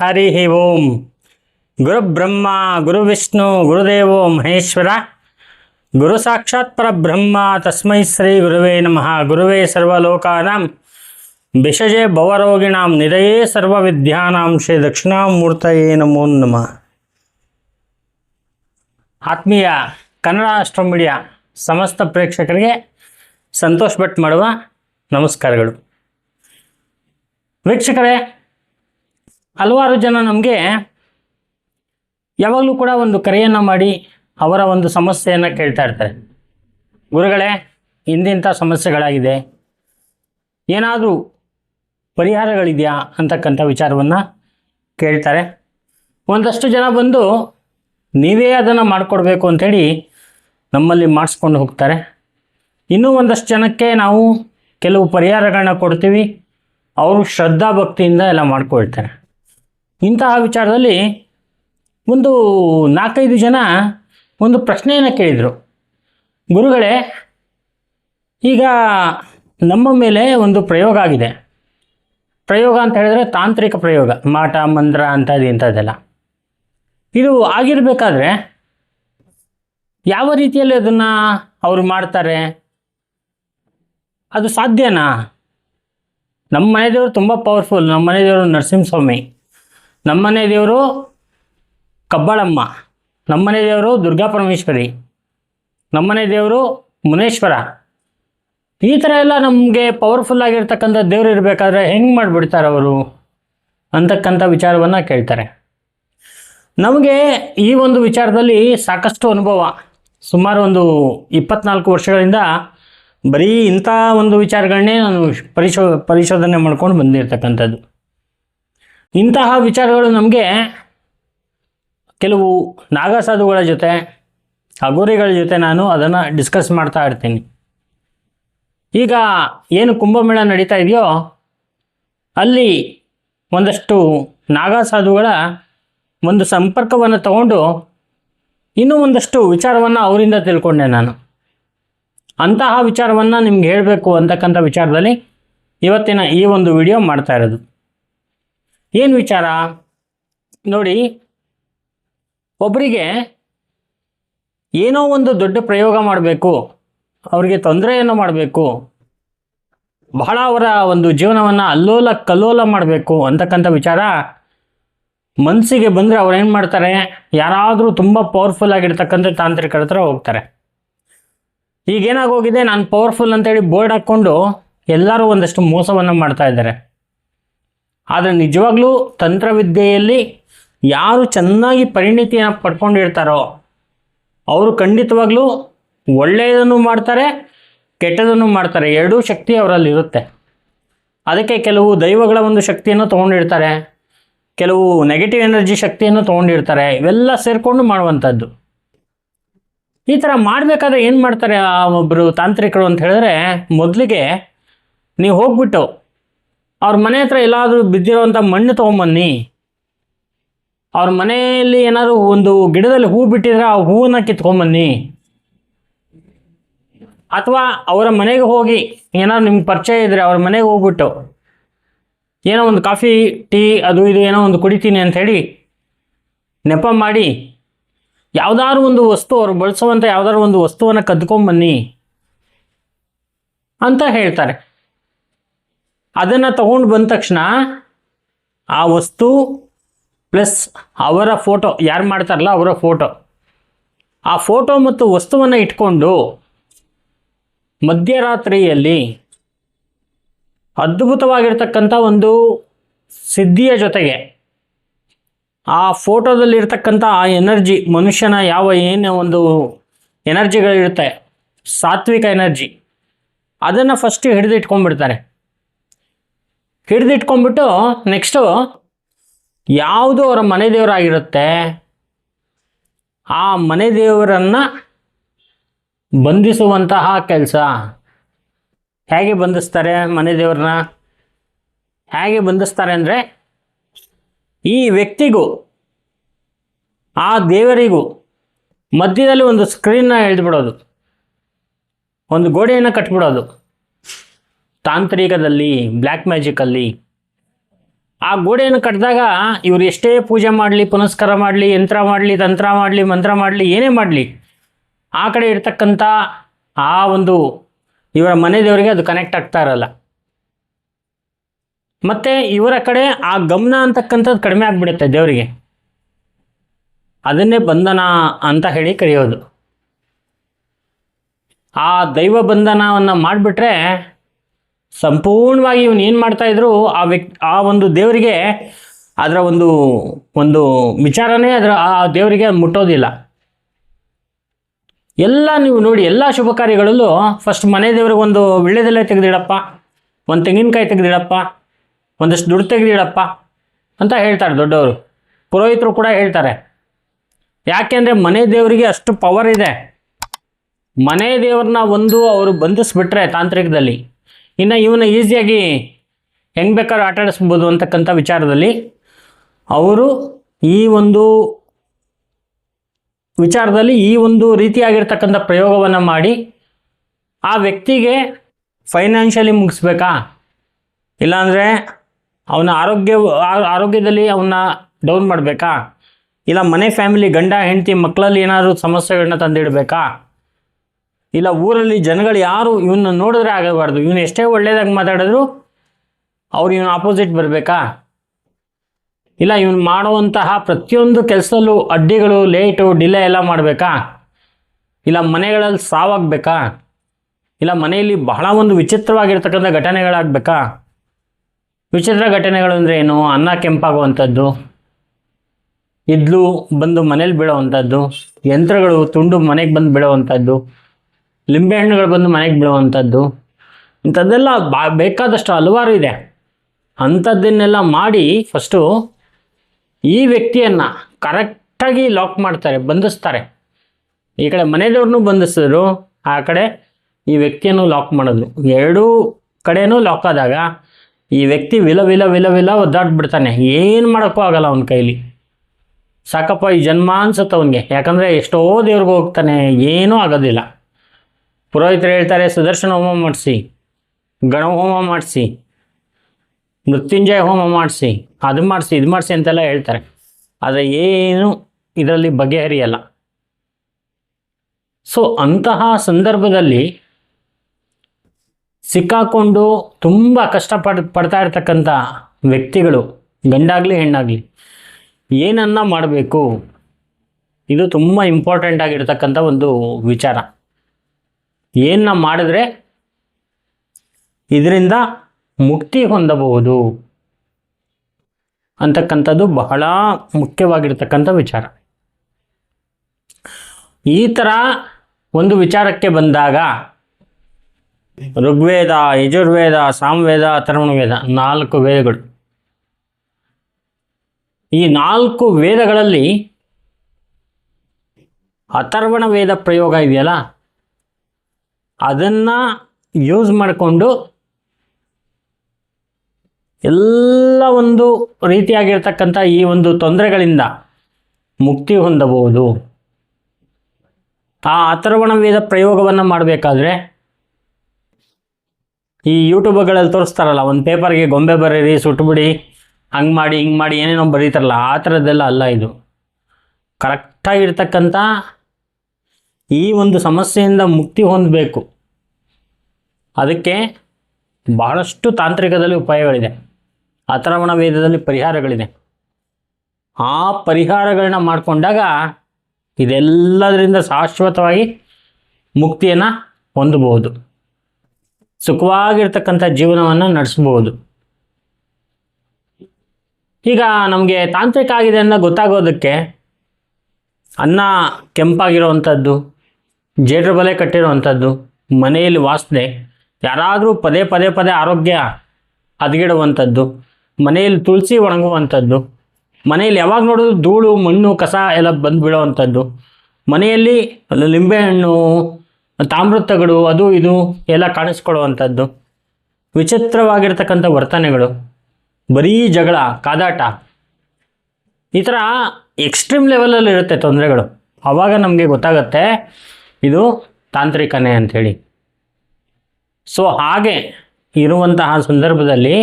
ಹರಿ ಓಂ. ಗುರುಬ್ರಹ್ಮ ಗುರುವಿಷ್ಣು ಗುರುದೇವೋ ಮಹೇಶ್ವರ. ಗುರು ಸಾಕ್ಷಾತ್ ಪರಬ್ರಹ್ಮ. ತಸ್ಮೈ ಶ್ರೀ ಗುರುವೇ ನಮಃ. ಗುರುವೇ ಸರ್ವಲೋಕಾನಾಂ. ಭಿಷಜೆ ಭವರೋಗಿಣಾಂ. ನಿಧಯೇ ಸರ್ವವಿದ್ಯಾನಾಂ. ಶ್ರೀ ದಕ್ಷಿಣಾಮೂರ್ತಯೇ ನಮೋ ನಮಃ. ಆತ್ಮೀಯ ಕನ್ನಡ ಅಸ್ಟ್ರೋ ಮೀಡಿಯಾ ಸಮಸ್ತ ಪ್ರೇಕ್ಷಕರಿಗೆ ಸಂತೋಷ್ ಭಟ್ ಮಾಡುವ ನಮಸ್ಕಾರಗಳು. ವೀಕ್ಷಕರೇ ಹಲವಾರು ಜನ ನಮಗೆ ಯಾವಾಗಲೂ ಕೂಡ ಒಂದು ಕರೆಯನ್ನು ಮಾಡಿ ಅವರ ಒಂದು ಸಮಸ್ಯೆಯನ್ನು ಕೇಳ್ತಾ ಇರ್ತಾರೆ. ಗುರುಗಳೇ ಇಂದಿಂಥ ಸಮಸ್ಯೆಗಳಾಗಿದೆ. ಏನಾದರೂ ಪರಿಹಾರಗಳಿದೆಯಾ ಅಂತಕ್ಕಂಥ ವಿಚಾರವನ್ನು ಕೇಳ್ತಾರೆ. ಒಂದಷ್ಟು ಜನ ಬಂದು ನೀವೇ ಅದನ್ನು ಮಾಡಿಕೊಡ್ಬೇಕು ಅಂಥೇಳಿ ನಮ್ಮಲ್ಲಿ ಮಾಡಿಸ್ಕೊಂಡು ಹೋಗ್ತಾರೆ. ಇನ್ನೂ ಒಂದಷ್ಟು ಜನಕ್ಕೆ ನಾವು ಕೆಲವು ಪರಿಹಾರಗಳನ್ನ ಕೊಡ್ತೀವಿ. ಅವರು ಶ್ರದ್ಧಾ ಭಕ್ತಿಯಿಂದ ಎಲ್ಲ ಮಾಡ್ಕೊಳ್ತಾರೆ. ಇಂತಹ ವಿಚಾರದಲ್ಲಿ ಒಂದು ನಾಲ್ಕೈದು ಜನ ಒಂದು ಪ್ರಶ್ನೆಯನ್ನು ಕೇಳಿದರು. ಗುರುಗಳೇ, ಈಗ ನಮ್ಮ ಮೇಲೆ ಒಂದು ಪ್ರಯೋಗ ಆಗಿದೆ. ಪ್ರಯೋಗ ಅಂತ ಹೇಳಿದ್ರೆ ತಾಂತ್ರಿಕ ಪ್ರಯೋಗ, ಮಾಟ, ಮಂತ್ರ ಅಂಥದ್ದು ಇಂಥದ್ದೆಲ್ಲ. ಇದು ಆಗಿರಬೇಕಾದ್ರೆ ಯಾವ ರೀತಿಯಲ್ಲಿ ಅದನ್ನು ಅವರು ಮಾಡ್ತಾರೆ? ಅದು ಸಾಧ್ಯನಾ? ನಮ್ಮ ಮನೆ ತುಂಬ ಪವರ್ಫುಲ್ ನಮ್ಮ ಮನೆ ದೇವರು ನರಸಿಂಹಸ್ವಾಮಿ. ನಮ್ಮ ಮನೆ ದೇವರು ಕಬ್ಬಾಳಮ್ಮ. ನಮ್ಮನೆ ದೇವರು ದುರ್ಗಾ ಪರಮೇಶ್ವರಿ. ನಮ್ಮನೆ ದೇವರು ಮುನೇಶ್ವರ. ಈ ಥರ ಎಲ್ಲ ನಮಗೆ ಪವರ್ಫುಲ್ ಆಗಿರ್ತಕ್ಕಂಥ ದೇವರು ಇರಬೇಕಾದ್ರೆ ಹೆಂಗೆ ಮಾಡಿಬಿಡ್ತಾರೆ ಅವರು ಅಂತಕ್ಕಂಥ ವಿಚಾರವನ್ನು ಕೇಳ್ತಾರೆ. ನಮಗೆ ಈ ಒಂದು ವಿಚಾರದಲ್ಲಿ ಸಾಕಷ್ಟು ಅನುಭವ. ಸುಮಾರು ಒಂದು ಇಪ್ಪತ್ನಾಲ್ಕು ವರ್ಷಗಳಿಂದ ಬರೀ ಇಂಥ ಒಂದು ವಿಚಾರಗಳನ್ನೇ ನಾನು ಪರಿಶೋ, ಪರಿಶೋಧನೆ ಮಾಡ್ಕೊಂಡು ಬಂದಿರತಕ್ಕಂಥದ್ದು. ಇಂತಹ ವಿಚಾರಗಳು ನಮಗೆ ಕೆಲವು ನಾಗಸಾಧುಗಳ ಜೊತೆ, ಅಗೋರಿಗಳ ಜೊತೆ ನಾನು ಅದನ್ನು ಡಿಸ್ಕಸ್ ಮಾಡ್ತಾ ಇರ್ತೀನಿ. ಈಗ ಏನು ಕುಂಭಮೇಳ ನಡೀತಾ ಇದೆಯೋ, ಅಲ್ಲಿ ಒಂದಷ್ಟು ನಾಗಸಾಧುಗಳ ಒಂದು ಸಂಪರ್ಕವನ್ನು ತಗೊಂಡು ಇನ್ನೂ ಒಂದಷ್ಟು ವಿಚಾರವನ್ನು ಅವರಿಂದ ತಿಳ್ಕೊಂಡೆ ನಾನು. ಅಂತಹ ವಿಚಾರವನ್ನು ನಿಮ್ಗೆ ಹೇಳಬೇಕು ಅಂತಕ್ಕಂಥ ವಿಚಾರದಲ್ಲಿ ಇವತ್ತಿನ ಈ ಒಂದು ವಿಡಿಯೋ ಮಾಡ್ತಾ ಇರೋದು. ಏನು ವಿಚಾರ? ನೋಡಿ ಒಬ್ಬರಿಗೆ ಏನೋ ಒಂದು ದೊಡ್ಡ ಪ್ರಯೋಗ ಮಾಡಬೇಕು, ಅವರಿಗೆ ತೊಂದರೆಯನ್ನು ಮಾಡಬೇಕು, ಬಹಳ ಅವರ ಒಂದು ಜೀವನವನ್ನು ಅಲ್ಲೋಲ ಕಲ್ಲೋಲ ಮಾಡಬೇಕು ಅಂತಕ್ಕಂಥ ವಿಚಾರ ಮನಸ್ಸಿಗೆ ಬಂದರೆ ಅವ್ರು ಏನು ಮಾಡ್ತಾರೆ? ಯಾರಾದರೂ ತುಂಬ ಪವರ್ಫುಲ್ ಆಗಿರ್ತಕ್ಕಂಥ ತಾಂತ್ರಿಕರ ಹತ್ರ ಹೋಗ್ತಾರೆ. ಈಗೇನಾಗೋಗಿದೆ? ನಾನು ಪವರ್ಫುಲ್ ಅಂತೇಳಿ ಬೋರ್ಡ್ ಹಾಕ್ಕೊಂಡು ಎಲ್ಲರೂ ಒಂದಷ್ಟು ಮೋಸವನ್ನು ಮಾಡ್ತಾ ಇದ್ದಾರೆ. ಆದರೆ ನಿಜವಾಗ್ಲೂ ತಂತ್ರವಿದ್ಯೆಯಲ್ಲಿ ಯಾರು ಚೆನ್ನಾಗಿ ಪರಿಣಿತಿಯನ್ನು ಪಡ್ಕೊಂಡಿರ್ತಾರೋ ಅವರು ಖಂಡಿತವಾಗ್ಲೂ ಒಳ್ಳೆಯದನ್ನು ಮಾಡ್ತಾರೆ, ಕೆಟ್ಟದನ್ನು ಮಾಡ್ತಾರೆ. ಎರಡೂ ಶಕ್ತಿ ಅವರಲ್ಲಿ ಇರುತ್ತೆ ಅದಕ್ಕೆ ಕೆಲವು ದೈವಗಳ ಒಂದು ಶಕ್ತಿಯನ್ನು ತೊಗೊಂಡಿರ್ತಾರೆ, ಕೆಲವು ನೆಗೆಟಿವ್ ಎನರ್ಜಿ ಶಕ್ತಿಯನ್ನು ತೊಗೊಂಡಿರ್ತಾರೆ. ಇವೆಲ್ಲ ಸೇರಿಕೊಂಡು ಮಾಡುವಂಥದ್ದು. ಈ ಥರ ಮಾಡಬೇಕಾದ್ರೆ ಏನು ಮಾಡ್ತಾರೆ ಆ ಒಬ್ಬರು ತಾಂತ್ರಿಕರು ಅಂತ ಹೇಳಿದ್ರೆ, ಮೊದಲಿಗೆ ನೀವು ಹೋಗ್ಬಿಟ್ಟು ಅವ್ರ ಮನೆ ಹತ್ರ ಎಲ್ಲಾದರೂ ಬಿದ್ದಿರೋವಂಥ ಮಣ್ಣು ತೊಗೊಂಬನ್ನಿ. ಅವ್ರ ಮನೆಯಲ್ಲಿ ಏನಾದರೂ ಒಂದು ಗಿಡದಲ್ಲಿ ಹೂ ಬಿಟ್ಟಿದ್ರೆ ಆ ಹೂವನ್ನ ಕಿತ್ಕೊಂಬನ್ನಿ. ಅಥವಾ ಅವರ ಮನೆಗೆ ಹೋಗಿ ಏನಾದ್ರು ನಿಮ್ಗೆ ಪರಿಚಯ ಇದ್ದರೆ ಅವ್ರ ಮನೆಗೆ ಹೋಗ್ಬಿಟ್ಟು ಏನೋ ಒಂದು ಕಾಫಿ, ಟೀ, ಅದು ಇದು ಏನೋ ಒಂದು ಕುಡಿತೀನಿ ಹೇಳಿ ನೆಪ ಮಾಡಿ ಯಾವುದಾದ್ರು ಒಂದು ವಸ್ತು ಅವ್ರು ಬಳಸುವಂಥ ಯಾವುದಾದ್ರು ಒಂದು ವಸ್ತುವನ್ನು ಕದ್ಕೊಂಬನ್ನಿ ಅಂತ ಹೇಳ್ತಾರೆ. ಅದನ್ನು ತಗೊಂಡು ಬಂದ ತಕ್ಷಣ ಆ ವಸ್ತು ಪ್ಲಸ್ ಅವರ ಫೋಟೋ, ಯಾರು ಮಾಡ್ತಾರಲ್ಲ ಅವರ ಫೋಟೋ. ಆ ಫೋಟೋ ಮತ್ತು ವಸ್ತುವನ್ನು ಇಟ್ಕೊಂಡು ಮಧ್ಯರಾತ್ರಿಯಲ್ಲಿ ಅದ್ಭುತವಾಗಿರ್ತಕ್ಕಂಥ ಒಂದು ಸಿದ್ಧಿಯ ಜೊತೆಗೆ ಆ ಫೋಟೋದಲ್ಲಿರ್ತಕ್ಕಂಥ ಆ ಎನರ್ಜಿ, ಮನುಷ್ಯನ ಯಾವ ಏನು ಒಂದು ಎನರ್ಜಿಗಳಿರುತ್ತೆ, ಸಾತ್ವಿಕ ಎನರ್ಜಿ, ಅದನ್ನು ಫಸ್ಟ್ ಹಿಡಿದು ಇಟ್ಕೊಂಡ್ಬಿಡ್ತಾರೆ. ಹಿಡಿದಿಟ್ಕೊಂಡ್ಬಿಟ್ಟು ನೆಕ್ಸ್ಟು ಯಾವುದು ಅವರ ಮನೆ ದೇವರಾಗಿರುತ್ತೆ. ಆ ಮನೆ ದೇವರನ್ನು ಬಂಧಿಸುವಂತಹ ಕೆಲಸ. ಹೇಗೆ ಬಂಧಿಸ್ತಾರೆ ಮನೆ ದೇವ್ರನ್ನ? ಹೇಗೆ ಬಂಧಿಸ್ತಾರೆ ಅಂದರೆ ಈ ವ್ಯಕ್ತಿಗೂ, ಆ ದೇವರಿಗೂ ಮಧ್ಯದಲ್ಲಿ ಒಂದು ಸ್ಕ್ರೀನ್ನ ಎಳೆದುಬಿಡೋದು. ಒಂದು ಗೋಡೆಯನ್ನು ಕಟ್ಬಿಡೋದು. ತಾಂತ್ರಿಕದಲ್ಲಿ ಬ್ಲ್ಯಾಕ್ ಮ್ಯಾಜಿಕಲ್ಲಿ ಆ ಗೋಡೆಯನ್ನು ಕಟ್ಟಿದಾಗ ಇವರು ಎಷ್ಟೇ ಪೂಜೆ ಮಾಡಲಿ, ಪುನಸ್ಕಾರ ಮಾಡಲಿ, ಯಂತ್ರ ಮಾಡಲಿ, ತಂತ್ರ ಮಾಡಲಿ, ಮಂತ್ರ ಮಾಡಲಿ, ಏನೇ ಮಾಡಲಿ, ಆ ಕಡೆ ಇರ್ತಕ್ಕಂಥ ಆ ಒಂದು ಇವರ ಮನೆ ದೇವರಿಗೆ ಅದು ಕನೆಕ್ಟ್ ಆಗ್ತಾ ಇರಲ್ಲ. ಮತ್ತು ಇವರ ಕಡೆ ಆ ಗಮನ ಅಂತಕ್ಕಂಥದ್ದು ಕಡಿಮೆ ಆಗಿಬಿಡುತ್ತೆ ದೇವರಿಗೆ. ಅದನ್ನೇ ಬಂಧನ ಅಂತ ಹೇಳಿ ಕರೆಯೋದು. ಆ ದೈವ ಬಂಧನವನ್ನು ಮಾಡಿಬಿಟ್ರೆ ಸಂಪೂರ್ಣವಾಗಿ ಇವನು ಏನು ಮಾಡ್ತಾ ಇದ್ರು, ಆ ವ್ಯಕ್ತಿ, ಆ ಒಂದು ದೇವರಿಗೆ ಅದರ ಒಂದು ಒಂದು ವಿಚಾರನೇ ಅದರ, ಆ ದೇವರಿಗೆ ಮುಟ್ಟೋದಿಲ್ಲ. ಎಲ್ಲ ನೀವು ನೋಡಿ, ಎಲ್ಲ ಶುಭ ಕಾರ್ಯಗಳಲ್ಲೂ ಫಸ್ಟ್ ಮನೆ ದೇವ್ರಿಗೆ ಒಂದು ವಿಳ್ಳೆದೆಲೆ ತೆಗೆದಿಡಪ್ಪ, ಒಂದು ತೆಂಗಿನಕಾಯಿ ತೆಗೆದಿಡಪ್ಪ, ಒಂದಷ್ಟು ದುಡ್ಡು ತೆಗೆದಿಡಪ್ಪ ಅಂತ ಹೇಳ್ತಾರೆ ದೊಡ್ಡವರು. ಪುರೋಹಿತರು ಕೂಡ ಹೇಳ್ತಾರೆ. ಯಾಕೆಂದರೆ ಮನೆ ದೇವರಿಗೆ ಅಷ್ಟು ಪವರ್ ಇದೆ. ಮನೆ ದೇವ್ರನ್ನ ಒಂದು ಅವರು ಬಂಧಿಸ್ಬಿಟ್ರೆ ತಾಂತ್ರಿಕದಲ್ಲಿ. ಇನ್ನು ಇವನ್ನ ಈಸಿಯಾಗಿ ಹೆಂಗೆ ಬೇಕಾದ್ರೂ ಆಟ ಆಡಿಸ್ಬೋದು ಅಂತಕ್ಕಂಥ ವಿಚಾರದಲ್ಲಿ ಅವರು ಈ ಒಂದು ವಿಚಾರದಲ್ಲಿ ಈ ಒಂದು ರೀತಿಯಾಗಿರ್ತಕ್ಕಂಥ ಪ್ರಯೋಗವನ್ನು ಮಾಡಿ ಆ ವ್ಯಕ್ತಿಗೆ ಫೈನಾನ್ಷಿಯಲಿ ಮುಗಿಸ್ಬೇಕಾ? ಇಲ್ಲಾಂದರೆ ಅವನ ಆರೋಗ್ಯ, ಆರೋಗ್ಯದಲ್ಲಿ ಅವನ್ನ ಡೌನ್ ಮಾಡಬೇಕಾ? ಇಲ್ಲ ಮನೆ ಫ್ಯಾಮಿಲಿ ಗಂಡ, ಹೆಂಡತಿ ಮಕ್ಕಳಲ್ಲಿ ಏನಾದರೂ ಸಮಸ್ಯೆಗಳನ್ನ ತಂದಿಡಬೇಕಾ? ಇಲ್ಲ ಊರಲ್ಲಿ ಜನಗಳು ಯಾರು ಇವನ್ನ ನೋಡಿದ್ರೆ ಆಗಬಾರ್ದು. ಇವನು ಎಷ್ಟೇ ಒಳ್ಳೇದಾಗಿ ಮಾತಾಡಿದ್ರು ಅವ್ರು ಇವನು ಆಪೋಸಿಟ್ ಬರಬೇಕಾ? ಇಲ್ಲ ಇವನು ಮಾಡುವಂತಹ ಪ್ರತಿಯೊಂದು ಕೆಲಸದಲ್ಲೂ ಅಡ್ಡಿಗಳು ಲೇಟು ಡಿಲೇ ಎಲ್ಲ ಮಾಡಬೇಕಾ? ಇಲ್ಲ ಮನೆಗಳಲ್ಲಿ ಸಾವಾಗಬೇಕಾ? ಇಲ್ಲ ಮನೆಯಲ್ಲಿ ಬಹಳ ಒಂದು ವಿಚಿತ್ರವಾಗಿರ್ತಕ್ಕಂಥ ಘಟನೆಗಳಾಗಬೇಕಾ? ವಿಚಿತ್ರ ಘಟನೆಗಳು ಅಂದರೆ ಏನು? ಅನ್ನ ಕೆಂಪಾಗುವಂಥದ್ದು, ಇದ್ಲು ಬಂದು ಮನೇಲಿ ಬೀಳೋವಂಥದ್ದು, ಯಂತ್ರಗಳು ತುಂಡು ಮನೆಗೆ ಬಂದು ಬೀಳೋವಂಥದ್ದು ಲಿಂಬೆಹಣ್ಣುಗಳು ಬಂದು ಮನೆಗೆ ಬೀಳುವಂಥದ್ದು ಇಂಥದ್ದೆಲ್ಲ ಬಾ, ಬೇಕಾದಷ್ಟು ಹಲವಾರು ಇದೆ. ಅಂಥದ್ದನ್ನೆಲ್ಲ ಮಾಡಿ ಫಸ್ಟು ಈ ವ್ಯಕ್ತಿಯನ್ನು ಕರೆಕ್ಟಾಗಿ ಲಾಕ್ ಮಾಡ್ತಾರೆ, ಬಂಧಿಸ್ತಾರೆ. ಈ ಕಡೆ ಮನೆಯವ್ರನ್ನೂ ಬಂಧಿಸಿದ್ರು, ಆ ಕಡೆ ಈ ವ್ಯಕ್ತಿಯನ್ನು ಲಾಕ್ ಮಾಡಿದ್ರು. ಎರಡೂ ಕಡೆಯೂ ಲಾಕ್ ಆದಾಗ ಈ ವ್ಯಕ್ತಿ ವಿಲ ವಿಲ ವಿಲ ವಿಲ ಒದ್ದಾಡ್ಬಿಡ್ತಾನೆ. ಏನು ಮಾಡೋಕ್ಕೂ ಆಗಲ್ಲ ಅವನ ಕೈಲಿ. ಸಾಕಪ್ಪ, ಈ ಜನ್ಮ ಅನ್ಸುತ್ತೆ ಅವನಿಗೆ. ಯಾಕಂದರೆ ಎಷ್ಟೋ ದೇವ್ರಿಗೆ ಹೋಗ್ತಾನೆ, ಏನೂ ಆಗೋದಿಲ್ಲ. ಪುರೋಹಿತರು ಹೇಳ್ತಾರೆ, ಸುದರ್ಶನ ಹೋಮ ಮಾಡಿಸಿ ಗಣ ಹೋಮ ಮಾಡಿಸಿ, ಮೃತ್ಯುಂಜಯ ಹೋಮ ಮಾಡಿಸಿ, ಅದು ಮಾಡಿಸಿ, ಇದು ಮಾಡಿಸಿ ಅಂತೆಲ್ಲ ಹೇಳ್ತಾರೆ. ಆದರೆ ಏನು ಇದರಲ್ಲಿ ಬಗೆಹರಿಯಲ್ಲ. ಸೊ ಅಂತಹ ಸಂದರ್ಭದಲ್ಲಿ ಸಿಕ್ಕಾಕೊಂಡು ತುಂಬ ಕಷ್ಟಪಡ್, ಪಡ್ತಾ ಇರ್ತಕ್ಕಂಥ ವ್ಯಕ್ತಿಗಳು, ಗಂಡಾಗಲಿ, ಹೆಣ್ಣಾಗಲಿ, ಏನನ್ನ ಮಾಡಬೇಕು? ಇದು ತುಂಬ ಇಂಪಾರ್ಟೆಂಟ್ ಆಗಿರ್ತಕ್ಕಂಥ ಒಂದು ವಿಚಾರ. ಏನನ್ನ ಮಾಡಿದ್ರೆ ಇದರಿಂದ ಮುಕ್ತಿ ಹೊಂದಬಹುದು ಅಂತಕ್ಕಂಥದ್ದು ಬಹಳ ಮುಖ್ಯವಾಗಿರ್ತಕ್ಕಂಥ ವಿಚಾರ. ಈ ಥರ ಒಂದು ವಿಚಾರಕ್ಕೆ ಬಂದಾಗ ಋಗ್ವೇದ, ಯಜುರ್ವೇದ, ಸಾಮವೇದ ಅಥರ್ವಣವೇದ ನಾಲ್ಕು ವೇದಗಳು. ಈ ನಾಲ್ಕು ವೇದಗಳಲ್ಲಿ ಅಥರ್ವಣ ವೇದ ಪ್ರಯೋಗ ಇದೆಯಲ್ಲ? ಅದನ್ನು ಯೂಸ್ ಮಾಡಿಕೊಂಡು ಎಲ್ಲ ಒಂದು ರೀತಿಯಾಗಿರ್ತಕ್ಕಂಥ ಈ ಒಂದು ತೊಂದರೆಗಳಿಂದ ಮುಕ್ತಿ ಹೊಂದಬಹುದು. ಆ ಅಥರ್ವಣ ವೇದ ಪ್ರಯೋಗವನ್ನು ಮಾಡಬೇಕಾದ್ರೆ ಈ ಯೂಟ್ಯೂಬ್ಗಳಲ್ಲಿ ತೋರಿಸ್ತಾರಲ್ಲ, ಒಂದು ಪೇಪರ್ಗೆ ಗೊಂಬೆ ಬರೀರಿ ಸುಟ್ಬಿಡಿ ಹಂಗೆ ಮಾಡಿ, ಹಿಂಗೆ ಮಾಡಿ, ಏನೇನೋ ಬರೀತಾರಲ್ಲ, ಆ ಥರದ್ದೆಲ್ಲ ಅಲ್ಲ ಇದು. ಕರೆಕ್ಟಾಗಿರ್ತಕ್ಕಂಥ ಈ ಒಂದು ಸಮಸ್ಯೆಯಿಂದ ಮುಕ್ತಿ ಹೊಂದಬೇಕು. ಅದಕ್ಕೆ ಬಹಳಷ್ಟು ತಾಂತ್ರಿಕದಲ್ಲಿ ಉಪಾಯಗಳಿದೆ. ಅಥರ್ವಣ ವೇದದಲ್ಲಿ ಪರಿಹಾರಗಳಿದೆ. ಆ ಪರಿಹಾರಗಳನ್ನ ಮಾಡಿಕೊಂಡಾಗ ಇದೆಲ್ಲದರಿಂದ ಶಾಶ್ವತವಾಗಿ ಮುಕ್ತಿಯನ್ನು ಹೊಂದಬಹುದು. ಸುಖವಾಗಿರ್ತಕ್ಕಂಥ ಜೀವನವನ್ನು ನಡೆಸಬಹುದು. ಈಗ ನಮಗೆ ತಾಂತ್ರಿಕ ಆಗಿದೆ ಅನ್ನೋ ಗೊತ್ತಾಗೋದಕ್ಕೆ ಅನ್ನ ಕೆಂಪಾಗಿರೋವಂಥದ್ದು ಜೇಡ್ರ ಬಲೆ ಕಟ್ಟಿರುವಂಥದ್ದು, ಮನೆಯಲ್ಲಿ ವಾಸನೆ, ಯಾರಾದರೂ ಪದೇ ಪದೇ ಪದೇ ಆರೋಗ್ಯ ಹದಗೆಡುವಂಥದ್ದು, ಮನೆಯಲ್ಲಿ ತುಳಸಿ ಒಣಗುವಂಥದ್ದು, ಮನೆಯಲ್ಲಿ ಯಾವಾಗ ನೋಡಿದ್ರು ಧೂಳು, ಮಣ್ಣು, ಕಸ ಎಲ್ಲ ಬಂದು ಮನೆಯಲ್ಲಿ ಲಿಂಬೆಹಣ್ಣು, ತಾಮ್ರತಗಳು, ಅದು ಇದು ಎಲ್ಲ ಕಾಣಿಸ್ಕೊಳ್ಳುವಂಥದ್ದು. ವಿಚಿತ್ರವಾಗಿರ್ತಕ್ಕಂಥ ವರ್ತನೆಗಳು, ಬರೀ ಜಗಳ, ಕಾದಾಟ. ಈ ಥರ ಎಕ್ಸ್ಟ್ರೀಮ್ ಲೆವೆಲಲ್ಲಿ ಇರುತ್ತೆ ತೊಂದರೆಗಳು. ಆವಾಗ ನಮಗೆ ಗೊತ್ತಾಗತ್ತೆ ಇದು ತಾಂತ್ರಿಕನೇ ಅಂಥೇಳಿ ಸೊ ಹಾಗೆ ಇರುವಂತಹ ಸಂದರ್ಭದಲ್ಲಿ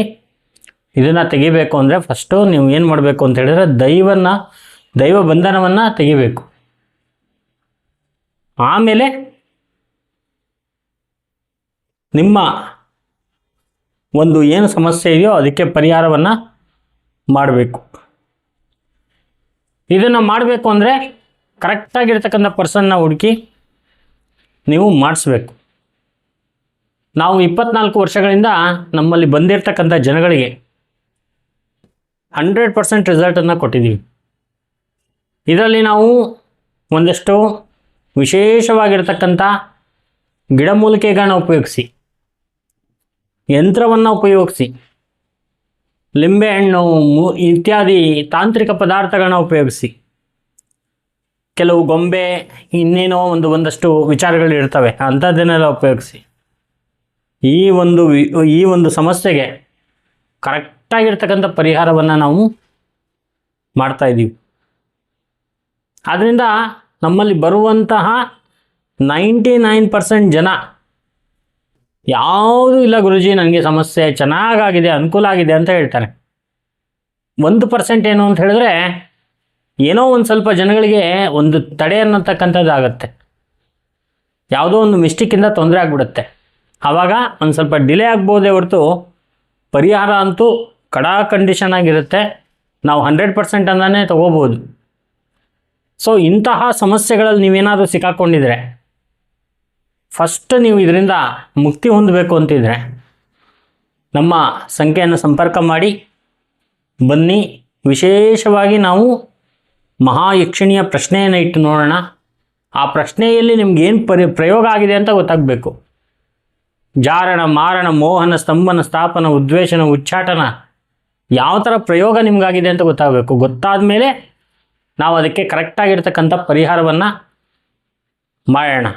ಇದನ್ನು ತೆಗಿಬೇಕು ಅಂದರೆ ಫಸ್ಟು ನೀವು ಏನು ಮಾಡಬೇಕು ಅಂತ ಹೇಳಿದ್ರೆ ದೈವನ ದೈವ ಬಂಧನವನ್ನು ತೆಗಿಬೇಕು. ಆಮೇಲೆ ನಿಮ್ಮ ಒಂದು ಏನು ಸಮಸ್ಯೆ ಇದೆಯೋ ಅದಕ್ಕೆ ಪರಿಹಾರವನ್ನು ಮಾಡಬೇಕು. ಇದನ್ನು ಮಾಡಬೇಕು ಅಂದರೆ ಕರೆಕ್ಟಾಗಿರ್ತಕ್ಕಂಥ ಪರ್ಸನ್ನ ಹುಡುಕಿ ನೀವು ಮಾಡಿಸ್ಬೇಕು. ನಾವು ಇಪ್ಪತ್ನಾಲ್ಕು ವರ್ಷಗಳಿಂದ ನಮ್ಮಲ್ಲಿ ಬಂದಿರತಕ್ಕಂಥ ಜನಗಳಿಗೆ ಹಂಡ್ರೆಡ್ ಪರ್ಸೆಂಟ್ ರಿಸಲ್ಟನ್ನು ಕೊಟ್ಟಿದ್ದೀವಿ. ಇದರಲ್ಲಿ ನಾವು ಒಂದಷ್ಟು ವಿಶೇಷವಾಗಿರ್ತಕ್ಕಂಥ ಗಿಡಮೂಲಿಕೆಗಳನ್ನ ಉಪಯೋಗಿಸಿ, ಯಂತ್ರವನ್ನು ಉಪಯೋಗಿಸಿ, ಲಿಂಬೆಹಣ್ಣು, ಮು, ಇತ್ಯಾದಿ ತಾಂತ್ರಿಕ ಪದಾರ್ಥಗಳನ್ನ ಉಪಯೋಗಿಸಿ. ಕೆಲವು ಗೊಂಬೆ, ಇನ್ನೇನೋ ಒಂದು ಒಂದಷ್ಟು ವಿಚಾರಗಳು ಇರ್ತವೆ. ಅಂಥದ್ದನ್ನೆಲ್ಲ ಉಪಯೋಗಿಸಿ. ಈ ಒಂದು ಈ ಒಂದು ಸಮಸ್ಯೆಗೆ ಕರೆಕ್ಟಾಗಿರ್ತಕ್ಕಂಥ ಪರಿಹಾರವನ್ನು ನಾವು ಮಾಡ್ತಾ ಇದ್ದೀವಿ. ಆದ್ದರಿಂದ ನಮ್ಮಲ್ಲಿ ಬರುವಂತಹ ನೈಂಟಿ ನೈನ್ ಪರ್ಸೆಂಟ್ ಜನ ಯಾವುದೂ ಇಲ್ಲ ಗುರುಜಿ ನನಗೆ ಸಮಸ್ಯೆ ಚೆನ್ನಾಗಾಗಿದೆ, ಅನುಕೂಲ ಆಗಿದೆ ಅಂತ ಹೇಳ್ತಾರೆ. ಒಂದು ಪರ್ಸೆಂಟ್ ಏನು ಅಂತ ಹೇಳಿದ್ರೆ ಏನೋ ಒಂದು ಸ್ವಲ್ಪ ಜನಗಳಿಗೆ ಒಂದು ತಡೆ ಅನ್ನತಕ್ಕಂಥದ್ದು ಆಗುತ್ತೆ. ಯಾವುದೋ ಒಂದು ಮಿಸ್ಟೇಕಿಂದ ತೊಂದರೆ ಆಗಿಬಿಡುತ್ತೆ. ಆವಾಗ ಒಂದು ಸ್ವಲ್ಪ ಡಿಲೇ ಆಗ್ಬೋದೇ ಹೊರತು ಪರಿಹಾರ ಅಂತೂ ಕಡಾ ಕಂಡೀಷನ್ ಆಗಿರುತ್ತೆ. ನಾವು ಹಂಡ್ರೆಡ್ ಪರ್ಸೆಂಟ್ ಅಂದಾನೆ ತೊಗೋಬೋದು. ಸೊ ಇಂತಹ ಸಮಸ್ಯೆಗಳಲ್ಲಿ ನೀವೇನಾದರೂ ಸಿಕ್ಕಾಕ್ಕೊಂಡಿದ್ರೆ ಫಸ್ಟ್ ನೀವು ಇದರಿಂದ ಮುಕ್ತಿ ಹೊಂದಬೇಕು ಅಂತಿದ್ರೆ, ನಮ್ಮ ಸಂಖ್ಯೆಯನ್ನು ಸಂಪರ್ಕ ಮಾಡಿ, ಬನ್ನಿ. ವಿಶೇಷವಾಗಿ ನಾವು ಮಹಾಯಕ್ಷಿಣಿಯ ಪ್ರಶ್ನೆಯನ್ನು ಇಟ್ಟು ನೋಡೋಣ. ಆ ಪ್ರಶ್ನೆಯಲ್ಲಿ ನಿಮ್ಗೇನು ಪರಿ, ಪ್ರಯೋಗ ಆಗಿದೆ ಅಂತ ಗೊತ್ತಾಗಬೇಕು. ಜಾರಣ, ಮಾರಣ, ಮೋಹನ, ಸ್ತಂಭನ, ಸ್ಥಾಪನ, ಉದ್ವೇಷನ, ಉಚ್ಚಾಟನ ಯಾವ ಥರ ಪ್ರಯೋಗ ನಿಮಗಾಗಿದೆ ಅಂತ ಗೊತ್ತಾಗಬೇಕು. ಗೊತ್ತಾದ ಮೇಲೆ ನಾವು ಅದಕ್ಕೆ ಕರೆಕ್ಟಾಗಿರ್ತಕ್ಕಂಥ ಪರಿಹಾರವನ್ನು ಮಾಡೋಣ.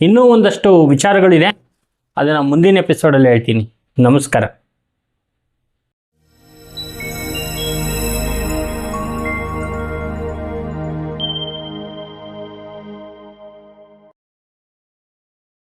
ಇನ್ನೂ ಒಂದಷ್ಟು ವಿಚಾರಗಳಿದೆ. ಅದನ್ನು ಮುಂದಿನ ಎಪಿಸೋಡಲ್ಲಿ ಹೇಳ್ತೀನಿ. ನಮಸ್ಕಾರ.